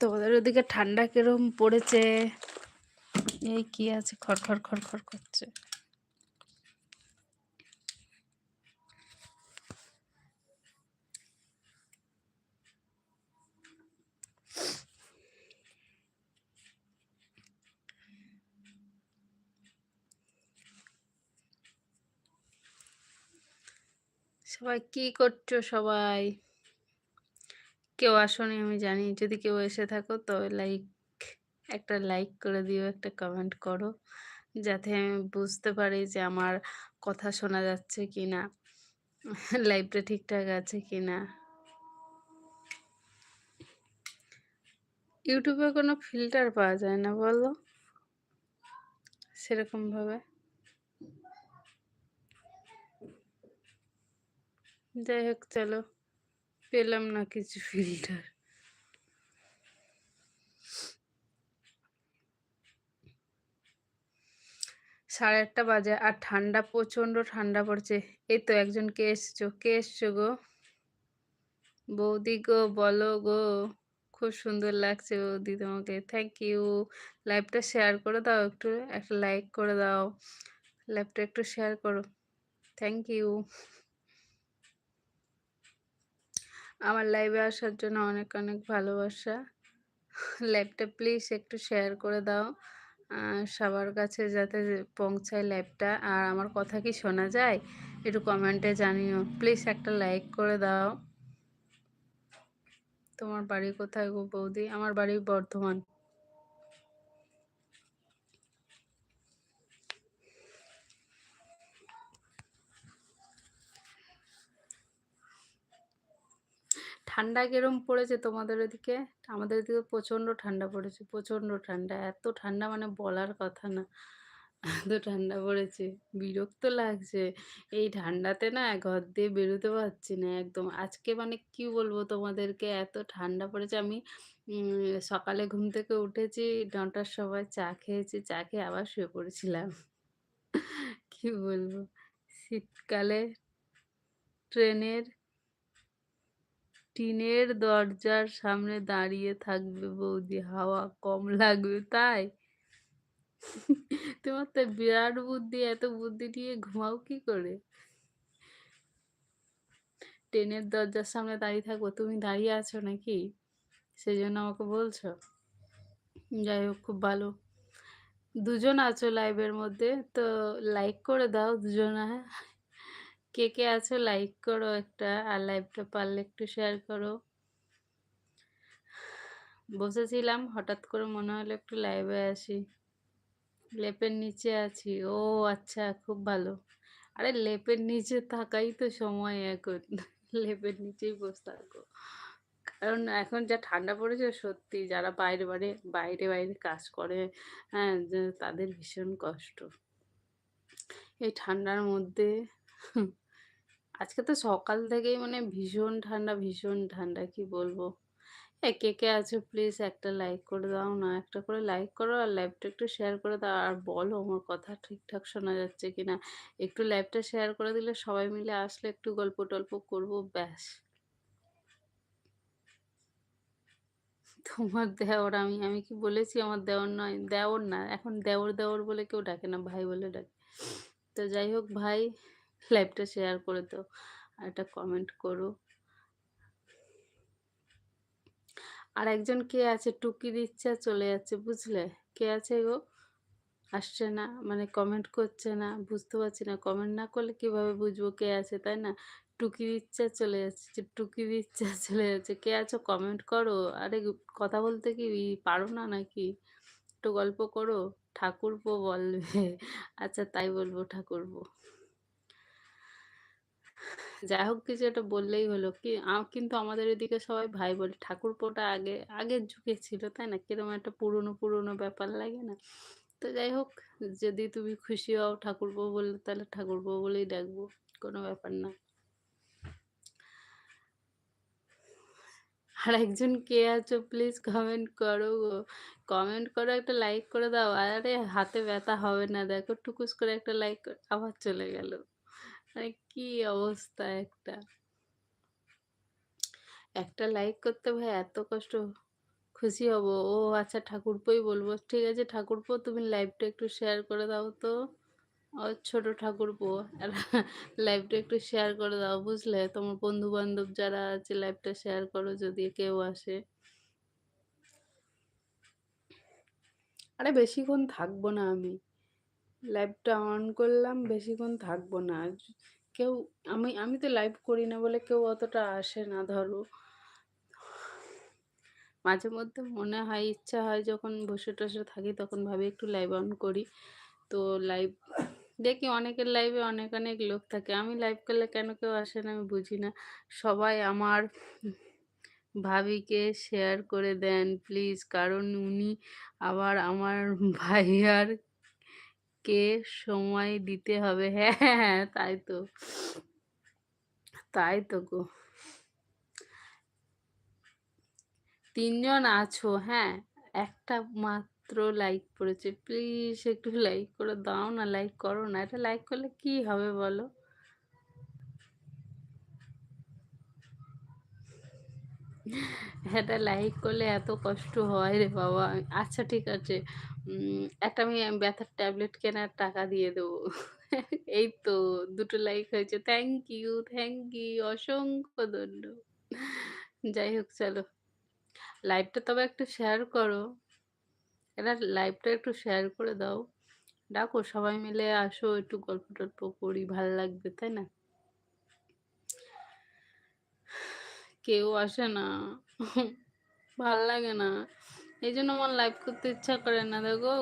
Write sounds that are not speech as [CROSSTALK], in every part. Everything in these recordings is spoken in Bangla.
তোমাদের ওদিকে ঠান্ডা কিরম পড়েছে। এই কি আছে? খড়খড় খড়খড় করছে। সবাই কি করছ সবাই? কেউ আসনি, আমি জানি। যদি কেউ এসে থাকো তবে লাইক একটা লাইক করে দিও, একটা কমেন্ট করো, যাতে আমি বুঝতে পারি যে আমার কথা শোনা যাচ্ছে কি না লাইভটা ঠিকঠাক আছে কি না ইউটিউবে কোনো ফিল্টার পাওয়া যায় না, বলো? সেরকমভাবে যাই হোক, চলো। পেলাম না কিছু ফিল্টার সাড়ে আটটা বাজে আর ঠান্ডা প্রচণ্ড ঠান্ডা পড়ছে। এই তো একজন কে এসছো? কে এসছো গো? বৌদি গো, বলো গো। খুব সুন্দর লাগছে বৌদি তোমাকে। থ্যাংক ইউ লাইভটা শেয়ার করে দাও একটু, একটা লাইক করে দাও। লাইভটা একটু শেয়ার করো। থ্যাংক ইউ আমার লাইভে আসার জন্য অনেক অনেক ভালোবাসা। লাইভটা প্লিজ একটু শেয়ার করে দাও। সবার কাছে যাতে পৌঁছায় লাইভটা আর আমার কথা কি শোনা যায়? একটু কমেন্টে জানিও। প্লিজ একটা লাইক করে দাও। তোমার বাড়ি কোথায় গো বৌদি? আমার বাড়ি বর্ধমান। ঠান্ডা কিরম পড়েছে তোমাদের ওদিকে? আমাদের ওদিকে প্রচণ্ড ঠান্ডা পড়েছে, প্রচণ্ড ঠান্ডা, এত ঠান্ডা মানে বলার কথা না। এত ঠান্ডা পড়েছে, বিরক্ত লাগছে। এই ঠান্ডাতে না ঘর দিয়ে বেরোতে পারছি না একদম। আজকে মানে কি বলব তোমাদেরকে, এত ঠান্ডা পড়েছে। আমি সকালে ঘুম থেকে উঠেছি, নটার সময় চা খেয়েছি, চা খেয়ে আবার শুয়ে পড়েছিলাম। কি বলব? শীতকালে ট্রেনের টিনের দরজার সামনে দাঁড়িয়ে থাকবে বৌদি, হাওয়া কম লাগবে, তাই? তোমার তো বিরাট বুদ্ধি, এত বুদ্ধি নিয়ে ঘুমাও কি করে? ট্রেনের দরজার সামনে দাঁড়িয়ে থাকব, তুমি দাঁড়িয়ে আছো নাকি? সেই জন্য আমাকে বলছো। যাই হোক, খুব ভালো। দুজন আছো লাইভের মধ্যে, তো লাইক করে দাও, দুজনা। কে কে আছো? লাইক করো একটা, আর লাইভটা পারলে একটু শেয়ার করো। বসেছিলাম, হঠাৎ করে মনে হলো একটু লাইভে আসি। লেপের নিচে আছি। ও আচ্ছা খুব ভালো। আরে লেপের নিচে থাকাই তো সময় এখন। লেপের নিচেই বসে থাকো। কারণ এখন যা ঠান্ডা পড়েছে, সত্যি যারা বাইরে বাইরে বাইরে বাইরে কাজ করে হ্যাঁ তাদের ভীষণ কষ্ট। এই ঠান্ডার মধ্যে আজকে তো সকাল থেকেই মানে ভীষণ ঠান্ডা ভীষণ ঠান্ডা, কি বলব? কে কে আছো প্লিজ একটা লাইক করে দাও না, একটা করে লাইক করো আর লাইভটা একটু শেয়ার করে দাও। আর বলো আমার কথা ঠিকঠাক শোনা যাচ্ছে কি না একটু লাইভটা শেয়ার করে দিলে সবাই মিলে আসলে একটু গল্প টল্প করব, ব্যাস। তোমার দেওর আমি আমি কি বলেছি? আমার দেওর নয়, দেওর না, এখন দেওর দেওর বলে কেউ ডাকে না, ভাই বলে ডাকে। তো যাই হোক ভাই লাইভটা শেয়ার করে দাও, আর একটা কমেন্ট করো। আর একজন কে আছে টুকি দিচ্ছে চলে যাচ্ছে, বুঝলে? কে আছে গো? আসছে না মানে কমেন্ট করছে না, বুঝতে পারছি না। কমেন্ট না করলে কীভাবে বুঝব কে আছে, তাই না? টুকি দিচ্ছে চলে যাচ্ছে, যে টুকি দিচ্ছে [LAUGHS] চলে যাচ্ছে। কে আছো কমেন্ট করো। আরে কথা বলতে কি পারো না নাকি? একটু গল্প করো। ঠাকুরপো বলবে। আচ্ছা তাই বলব, ঠাকুরপো। যাই হোক কিছু একটা বললেই হলো কি কিন্তু আমাদের এদিকে সবাই ভাই বলে ঠাকুরপোটা আগে, আগের যুগে ছিল, তাই না? কীরকম একটা পুরনো পুরনো ব্যাপার লাগে না? তো যাই হোক যদি তুমি খুশি হও ঠাকুর ঠাকুরপো বললে, তাহলে ঠাকুর ঠাকুরপো বলেই ডাকবো, কোনো ব্যাপার না। আর একজন কে আছো প্লিজ কমেন্ট করো গো। কমেন্ট করো, একটা লাইক করে দাও। আরে, হাতে ব্যথা হবে না, দেখো, টুকুস করে একটা লাইক আবার চলে গেল। কি অবস্থা একটা একটা লাইক করতে ভাই এত কষ্ট, খুশি হব। ও আচ্ছা ঠাকুরপোই বলব। ঠিক আছে ঠাকুরপো, তুমি লাইভটা একটু শেয়ার করে দাও তো। ও ছোট ঠাকুরপো লাইভটা একটু শেয়ার করে দাও, বুঝলে? তোমার বন্ধু-বান্ধব যারা আছে লাইভটা শেয়ার করো যদি কেউ আসে। আরে বেশিক্ষণ থাকব না আমি। লাইভটা অন করলাম বেশিক্ষণ থাকব না। কেউ আমি আমি তো লাইভ করি না বলে কেউ অতটা আসে না ধরো। মাঝে মধ্যে মনে হয় ইচ্ছা হয় যখন বসে টসে থাকি তখন ভাবি একটু লাইভ অন করি। তো লাইভ দেখি অনেকের লাইভে অনেক, অনেক লোক থাকে। আমি লাইভ করলে কেন কেউ আসে না আমি বুঝি না। সবাই আমার ভাবিকে শেয়ার করে দেন প্লিজ কারণ উনি আবার আমার ভাইয়ার কে সময় দিতে হবে। [LAUGHS] হ্যাঁ, হ্যাঁ, হ্যাঁ, তাই তো। তাই তো গো। তিনজন আছো, হ্যাঁ? একটা মাত্র লাইক পড়েছে। প্লিজ একটু লাইক করে দাও না, লাইক করো না। এটা লাইক করলে কি হবে বলো? এটা লাইক করলে এত কষ্ট হয় রে বাবা! আচ্ছা ঠিক আছে। একটা আমি ব্যথার ট্যাবলেট কেনার টাকা দিয়ে দেবো। এই তো দুটো লাইক হয়েছে। Thank you, thank you. অসংখ্য ধন্য যাই হোক চলো। লাইভটা তবে একটু শেয়ার করো। এরা লাইভটা একটু শেয়ার করে দাও। ডাকো সবাই মিলে আসো একটু গল্প-টল্প করি। ভালো লাগবে, তাই না? কেউ আসে না। ভালো লাগে না। এইজন্য আমার লাইভ করতে ইচ্ছা করে না। দেখো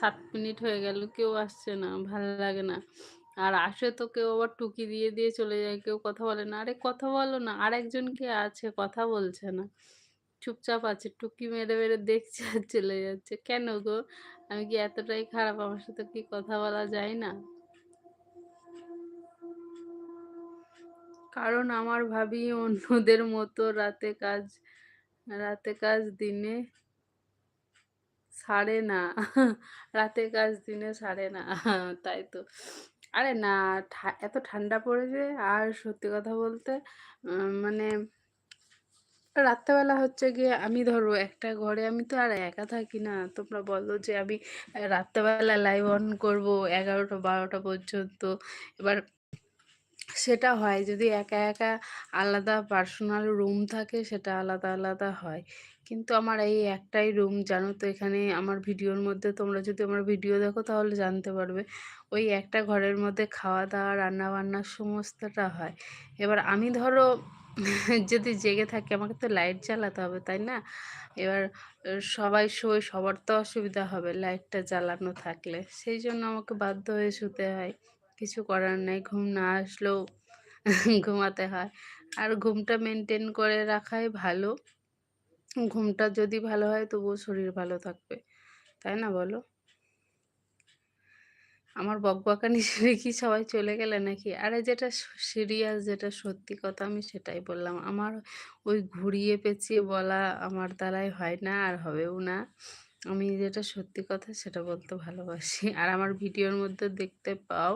৭ মিনিট হয়ে গেল। কেউ আসছে না। ভালো লাগে না। আর আসে তো কেউ আবার টুকি দিয়ে, দিয়ে চলে যায়। কেউ কথা বলে না। আরে কথা বলো না। আর একজন কে আছে কথা বলছে না। চুপচাপ আছে। টুকি মেরে, মেরে দেখছে আর চলে যাচ্ছে। কেন গো? আমি কি এতটাই খারাপ? আমার সাথে কি কথা বলা যায় না? কারণ আমার ভাবি অন্যদের মতো রাতে কাজ রাতে কাজ দিনে ছাড়ে না। রাতে কাজ দিনে ছাড়ে না। তাই তো। আরে না এত ঠান্ডা পড়েছে আর সত্যি কথা বলতে মানে রাত্রেবেলা হচ্ছে গিয়ে আমি ধরো একটা ঘরে আমি তো আর একা থাকি না। তোমরা বলো যে আমি রাত্রেবেলা লাইভ অন করব ১১টা-১২টা পর্যন্ত। এবার সেটা হয় যদি একা, একা আলাদা পার্সোনাল রুম থাকে সেটা আলাদা, আলাদা হয়। কিন্তু আমার এই একটাই রুম জানো তো এখানে আমার ভিডিওর মধ্যে তোমরা যদি আমার ভিডিও দেখো তাহলে জানতে পারবে। ওই একটা ঘরের মধ্যে খাওয়া-দাওয়া, রান্না-বান্না সমস্তটা হয়। এবার আমি ধরো [LAUGHS] যদি জেগে থাকি আমাকে তো লাইট জ্বালাতে হবে, তাই না? এবার সবাই শোয় সবার তো অসুবিধা হবে লাইটটা জ্বালানো থাকলে। সেই জন্য আমাকে বাধ্য হয়ে শুতে হয়। কিছু করার নাই। ঘুম না আসলেও [LAUGHS] ঘুমাতে হয়। আর ঘুমটা মেনটেন করে রাখাই ভালো। ঘুমটা যদি ভালো হয় তবুও শরীর ভালো থাকবে। তাই না বলো? আমার বকবকানি [LAUGHS] শুনে কি সবাই চলে গেলে নাকি? আরে যেটা সিরিয়াস যেটা সত্যি কথা আমি সেটাই বললাম। আমার ওই ঘুরিয়ে পেঁচিয়ে বলা আমার দ্বারাই হয় না আর হবেও না। আমি যেটা সত্যি কথা সেটা বলতে ভালোবাসি। আর আমার ভিডিওর মধ্যে দেখতে পাও,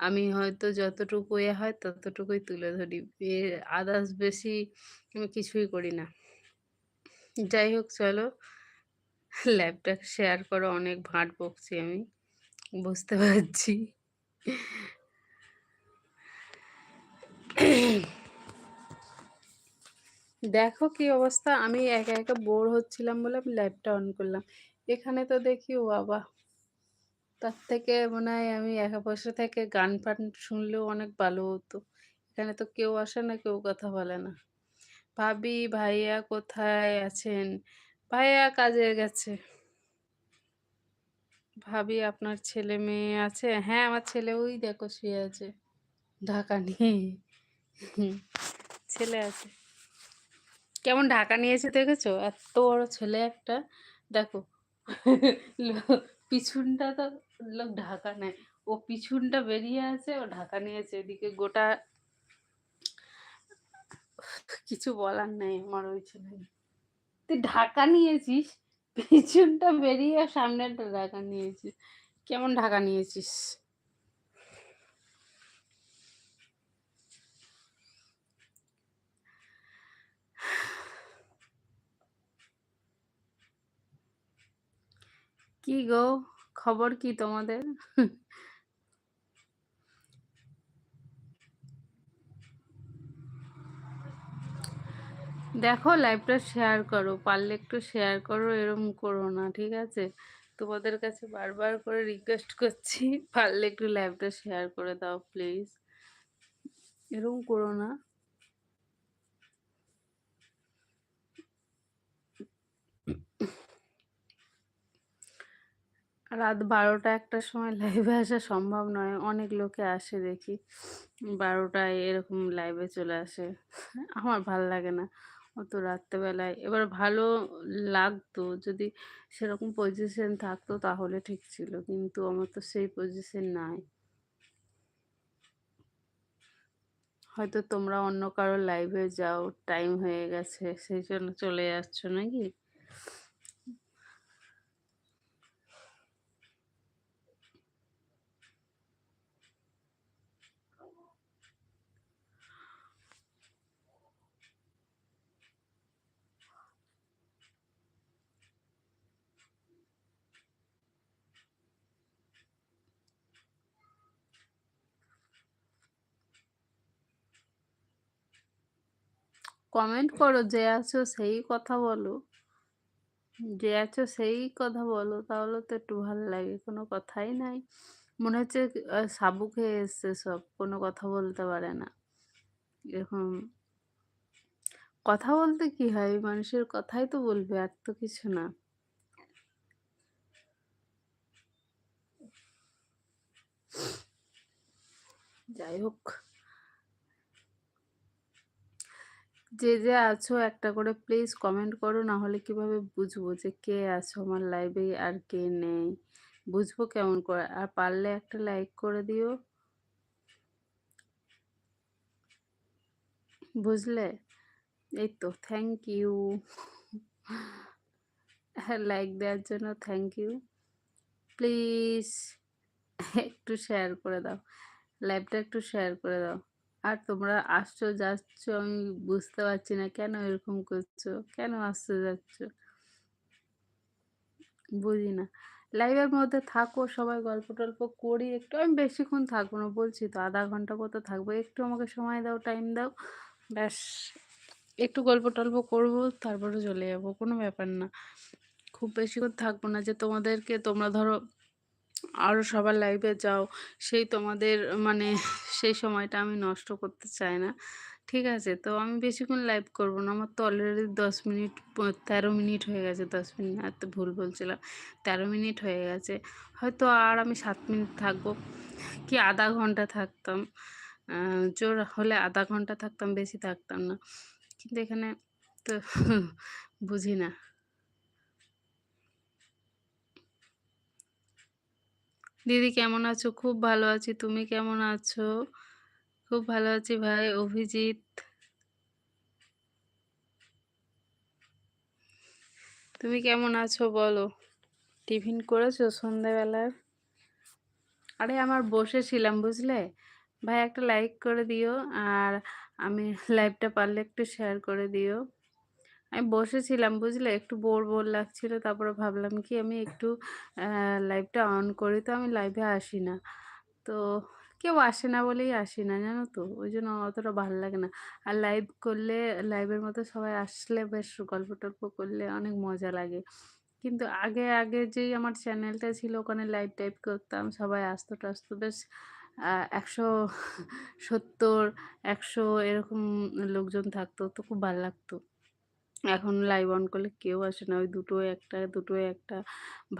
আমি হয়তো যতটুকু এ হয় ততটুকুই তুলে ধরি। আদার্স বেশি আমি কিছুই করি না। যাই হোক চলো লাইভটা শেয়ার করো। অনেক ভাঁড় বকছি আমি। বুঝতে পারছি। দেখো কি অবস্থা? আমি একা, একা বোর হচ্ছিলাম বলে আমি লাইভটা অন করলাম। এখানে তো দেখি ও বাবা! তার থেকে মনে হয় আমি একা বসে থেকে গান-ফান শুনলেও অনেক ভালো হতো। এখানে তো কেউ আসে না, কেউ কথা বলে না। ভাবি, ভাইয়া কোথায় আছেন? ভাইয়া কাজে গেছে। ভাবি আপনার ছেলে-মেয়ে আছে? হ্যাঁ, আমার ছেলে ওই দেখো শুয়ে আছে। ঢাকা নিয়ে। ছেলে আছে। কেমন ঢাকা নিয়েছে দেখেছ? এত বড় ছেলে একটা। দেখো পিছনটা তো লোক ঢাকা নেয়। ও পিছনটা বেরিয়ে আছে, ও ঢাকা নিয়েছে। এদিকে গোটা কিছু বলার নাই আমার ওই ছেলে তুই ঢাকা নিয়েছিস? পিছনটা বেরিয়ে সামনেরটা ঢাকা নিয়েছিস। কেমন ঢাকা নিয়েছিস? কি গো খবর কি তোমাদের দেখো লাইভটা শেয়ার করো, পারলে একটু শেয়ার করো, এরম করো না, ঠিক আছে? তোমাদের কাছে বারবার করে রিকোয়েস্ট করছি, পারলে একটু লাইভটা শেয়ার করে দাও প্লিজ এরম করো না। রাত বারোটা একটার সময় লাইভে আসা সম্ভব নয়, অনেক লোকে আসে দেখি। বারোটায় এরকম লাইভে চলে আসে, আমার ভালো লাগে না। অত রাত্রেবেলায়। এবার ভালো লাগতো যদি সেরকম পজিশন থাকতো তাহলে ঠিক ছিল, কিন্তু আমার তো সেই পজিশন নাই। হয়তো তোমরা অন্য কারও লাইভে যাও টাইম হয়ে গেছে, সেই জন্য চলে যাচ্ছ নাকি? কমেন্ট করো, যে আছো সেই কথা বলো। যে আছো সেই কথা বলো, তাহলে তো একটু ভালো লাগে, কোনো কথাই নাই। মনে হচ্ছে সাবু খেয়ে এসছে সব, কোনো কথা বলতে পারে না। এরকম কথা বলতে কি হয়? মানুষের কথাই তো বলবে, আর তো কিছু না। যাই হোক। যে যে আছো একটা করে প্লিজ কমেন্ট করো। না হলে কীভাবে বুঝব যে কে আছো আমার লাইভে আর কে নেই? বুঝব কেমন করে? আর পারলে একটা লাইক করে দিও। বুঝলে? এই তো থ্যাংক ইউ লাইক দেওয়ার জন্য থ্যাংক ইউ প্লিজ, একটু শেয়ার করে দাও। লাইভটা একটু শেয়ার করে দাও। আর তোমরা আসছো, যাচ্ছ, আমি বুঝতে পারছি না কেন এরকম করছ, কেন আসছো যাচ্ছ? বুঝি না। লাইভের মধ্যে থাকো, সবাই গল্প টল্প করি, একটু আমি বেশিক্ষণ থাকব না, বলছি তো আধা ঘণ্টা মতো থাকব, একটু আমাকে সময় দাও টাইম দাও, ব্যাস। একটু গল্প টল্প করব, তারপরে চলে যাব, কোনো ব্যাপার না। খুব বেশিক্ষণ থাকব না যে তোমাদেরকে, তোমরা ধরো আরও সবার লাইভে যাও, সেই তোমাদের মানে সেই সময়টা আমি নষ্ট করতে চাই না। ঠিক আছে? তো আমি বেশিক্ষণ লাইভ করব না। আমার তো অলরেডি দশ মিনিট, তেরো মিনিট হয়ে গেছে, দশ মিনিট আর তো ভুল বলছিলাম, তেরো মিনিট হয়ে গেছে। হয়তো আর আমি সাত মিনিট থাকব, কি আধা ঘণ্টা থাকতাম জোর হলে আধা ঘণ্টা থাকতাম, বেশি থাকতাম না। কিন্তু এখানে তো [LAUGHS] বুঝি না। দিদি কেমন আছো? খুব ভালো আছি। তুমি কেমন আছো? খুব ভালো আছি ভাই। অভিজিৎ তুমি কেমন আছো বলো? টিফিন করেছ সন্ধ্যাবেলার আরে আমার বসেছিলাম বুঝলে? ভাই একটা লাইক করে দিও আর আমি [LAUGHS] লাইভটা পারলে একটু শেয়ার করে দিও। আমি বসেছিলাম, বুঝলে? একটু বোর বোর লাগছিল, তারপরে ভাবলাম কি আমি একটু লাইভটা অন করি, তো আমি লাইভে আসি না। তো কেউ আসে না বলেই আসি না, জানো তো? ওই জন্য অতটা ভালো লাগে না। আর লাইভ করলে লাইভের মতো সবাই আসলে বেশ গল্প টল্প করলে অনেক মজা লাগে। কিন্তু আগে আগে যেই আমার চ্যানেলটা ছিল, ওখানে লাইভ টাইপ করতাম, সবাই আসতো টাসতো, বেশ একশো সত্তর, একশো এরকম লোকজন থাকতো, তো খুব ভালো লাগতো। এখন লাইভ অন করলে কেউ আসে না। ওই দুটো একটা দুটো একটা।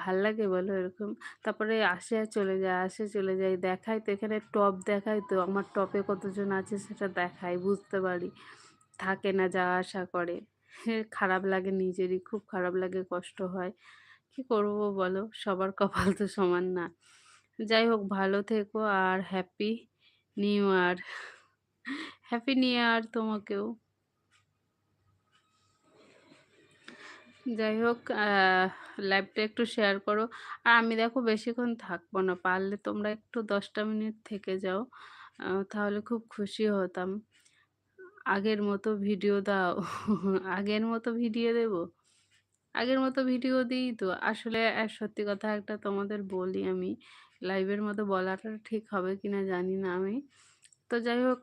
ভালো লাগে বলো এরকম। তারপরে আসে আর চলে যায়, আসে, চলে যায়, দেখায় তো। এখানে টপ দেখায় তো। আমার টপে কতজন আছে সেটা দেখায়, বুঝতে পারি। থাকে না যাওয়া আসা করে। খারাপ লাগে নিজেরই। খুব খারাপ লাগে, কষ্ট হয়। কি করব বলো? সবার কপাল তো সমান না। যাই হোক, ভালো থেকো আর happy new year happy new year তোমাকেও। যাই হোক লাইভটা একটু শেয়ার করো আর আমি দেখো বেশিক্ষণ থাকব না, পারলে তোমরা একটু দশটা মিনিট থেকে যাও তাহলে খুব খুশি হতাম আগের মতো ভিডিও দাও আগের মতো ভিডিও দেবো আগের মতো ভিডিও দিই তো। আসলে সত্যি কথা একটা তোমাদের বলি আমি। লাইভের মতো বলাটা ঠিক হবে কিনা জানি না আমি। তো যাই হোক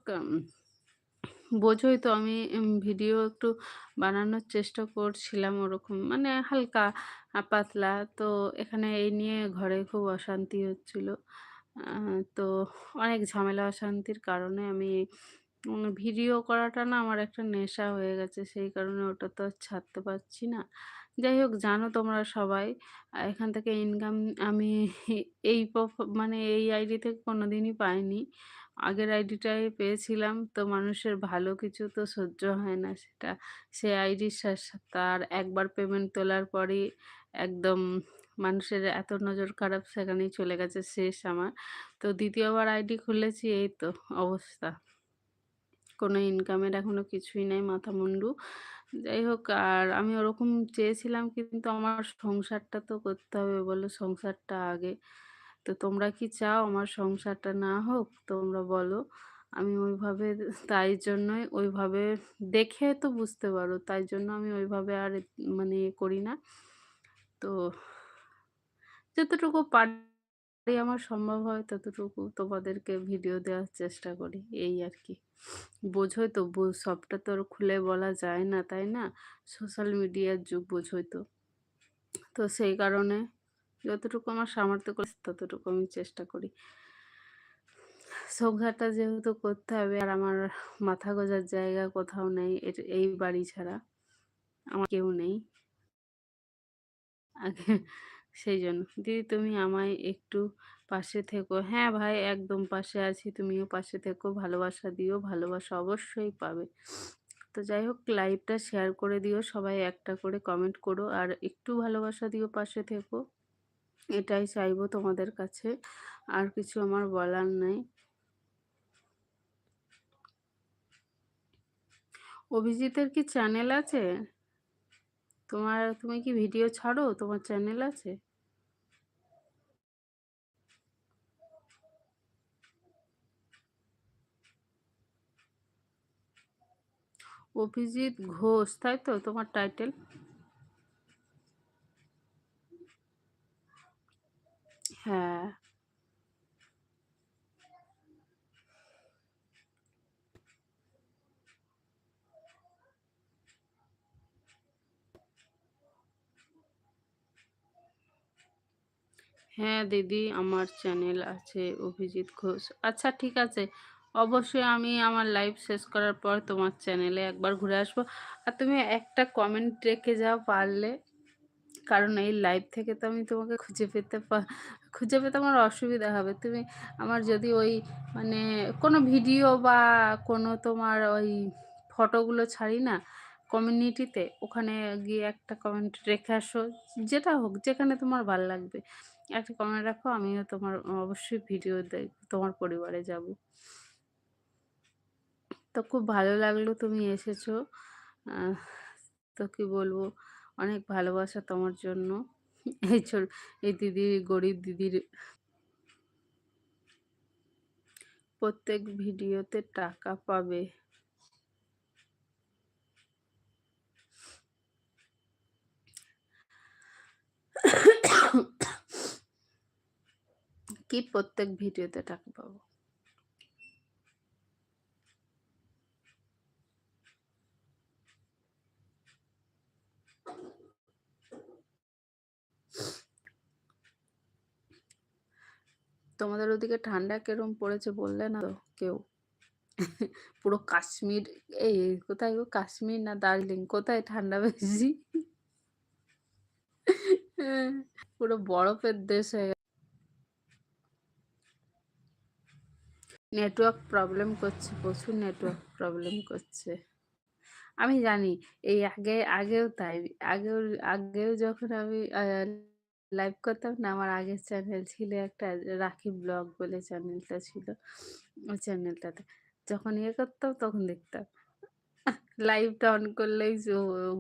বোঝোই তো আমি ভিডিও একটু বানানোর চেষ্টা করছিলাম ওরকম মানে হালকা পাতলা। তো এখানে এই নিয়ে ঘরে খুব অশান্তি হচ্ছিল। তো অনেক ঝামেলা অশান্তির কারণে আমি ভিডিও করাটা না আমার একটা নেশা হয়ে গেছে। সেই কারণে ওটা তো ছাড়তে পারছি না। যাই হোক, জানো তোমরা সবাই এখান থেকে ইনকাম আমি এই মানে এই আইডি থেকে কোনোদিনই পাইনি। আগের আইডিটায় পেয়েছিলাম, তো মানুষের ভালো কিছু তো সহ্য হয় না সেটা। সে আইডির তার একবার পেমেন্ট তোলার পরই একদম মানুষের এত নজর খারাপ সেখানেই চলে গেছে শেষ আমার। তো ২য় বার আইডি খুলেছি, এই তো অবস্থা। কোনো ইনকামের এখনও কিছুই নাই মাথা মুন্ডু যাই হোক, আর আমি ওরকম চেয়েছিলাম, কিন্তু আমার সংসারটা তো করতে হবে বলো, সংসারটা আগে। তো তোমরা কি চাও আমার সংসারটা না হোক? তোমরা বলো। আমি ওইভাবে তাই জন্যই ওইভাবে দেখে তো বুঝতে পারো। তাই জন্য আমি ওইভাবে আর মানে ইয়ে করি না। তো যতটুকু পারি আমার সম্ভব হয় ততটুকু তোমাদেরকে ভিডিও দেওয়ার চেষ্টা করি। এই আর কি বোঝোই তো সবটা তো আর খুলে বলা যায় না, তাই না? সোশ্যাল মিডিয়ার যুগ বোঝোই তো। তো সেই কারণে যতটুকু আমার সামর্থ্য করে ততটুকু আমি চেষ্টা করি। সংসারটা যেহেতু করতে হবে আর আমার মাথা গোঁজার জায়গা কোথাও নেই এই বাড়ি ছাড়া। আমার কেউ নেই। আগে সেই জন্য দিদি তুমি আমায় একটু পাশে থেকো। হ্যাঁ ভাই একদম পাশে আছি। তুমিও পাশে থেকো। ভালোবাসা দিও। ভালোবাসা অবশ্যই পাবে। তো যাই হোক লাইভটা শেয়ার করে দিও। সবাই একটা করে কমেন্ট করো। আর একটু ভালোবাসা দিও, পাশে থেকো। এটাই চাইব তোমাদের কাছে। আর কিছু আমার বলার নাই। অভিজিতের কি চ্যানেল আছে? তোমার তুমি কি ভিডিও ছাড়ো? তোমার চ্যানেল আছে? অভিজিৎ ঘোষ, তাই তো তোমার টাইটেল? হ্যাঁ। হ্যাঁ দিদি, আমার চ্যানেল আছে অভিজিৎ ঘোষ। আচ্ছা ঠিক আছে। অবশ্যই আমি আমার লাইভ শেষ করার পর তোমার চ্যানেলে একবার ঘুরে আসব। আর তুমি একটা কমেন্ট রেখে যাও পারলে। কারণ এই লাইভ থেকে তো আমি তোমাকে খুঁজে পেতে খুঁজে পেতে আমার অসুবিধা হবে। তুমি আমার যদি ওই মানে কোনো ভিডিও বা কোনো তোমার ওই ফটোগুলো ছাড়ি না কমিউনিটিতে, ওখানে গিয়ে একটা কমেন্ট রেখে আসো। যেটা হোক, যেখানে তোমার ভালো লাগবে। একটা কমেন্ট রাখো, আমিও তোমার অবশ্যই ভিডিও তোমার পরিবারে যাব। তো খুব ভালো লাগল তুমি এসেছ। তো কি বলব? অনেক ভালোবাসা তোমার জন্য। এই ছো এই দিদি, গরিব দিদির প্রত্যেক ভিডিওতে টাকা পাবে। কি প্রত্যেক ভিডিওতে টাকা পাবো? তোমাদের ওদিকে ঠান্ডা কিরম পড়েছে বললে না তো কেউ? পুরো কাশ্মীর এই কোথায় গো? কাশ্মীর না দার্জিলিং কোথায় ঠান্ডা বেশি? পুরো বরফের দেশ হয়ে নেটওয়ার্ক প্রবলেম করছে, প্রচুর নেটওয়ার্ক প্রবলেম করছে। আমি জানি এই আগে আগেও তাই। আগেও আগেও যখন আমি লাইভ করতাম না, আমার আগের চ্যানেল ছিল একটা রাখি ব্লগ বলে চ্যানেলটা ছিল। ওই চ্যানেলটাতে। যখন ইয়ে করতাম তখন দেখতাম। লাইভটা অন করলেই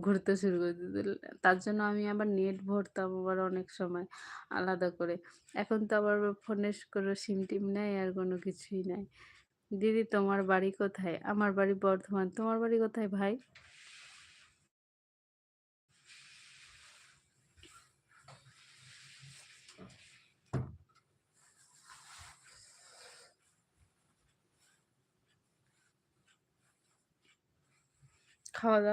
ঘুরতে শুরু করে দিত। তার জন্য আমি আবার নেট ভরতাম আবার অনেক সময় আলাদা করে। এখন তো আবার ফোনে কোনো সিম-টিম নাই আর কোনো কিছুই নাই। দিদি, তোমার বাড়ি কোথায়? আমার বাড়ি বর্ধমান। তোমার বাড়ি কোথায় ভাই? খাওয়া দাওয়া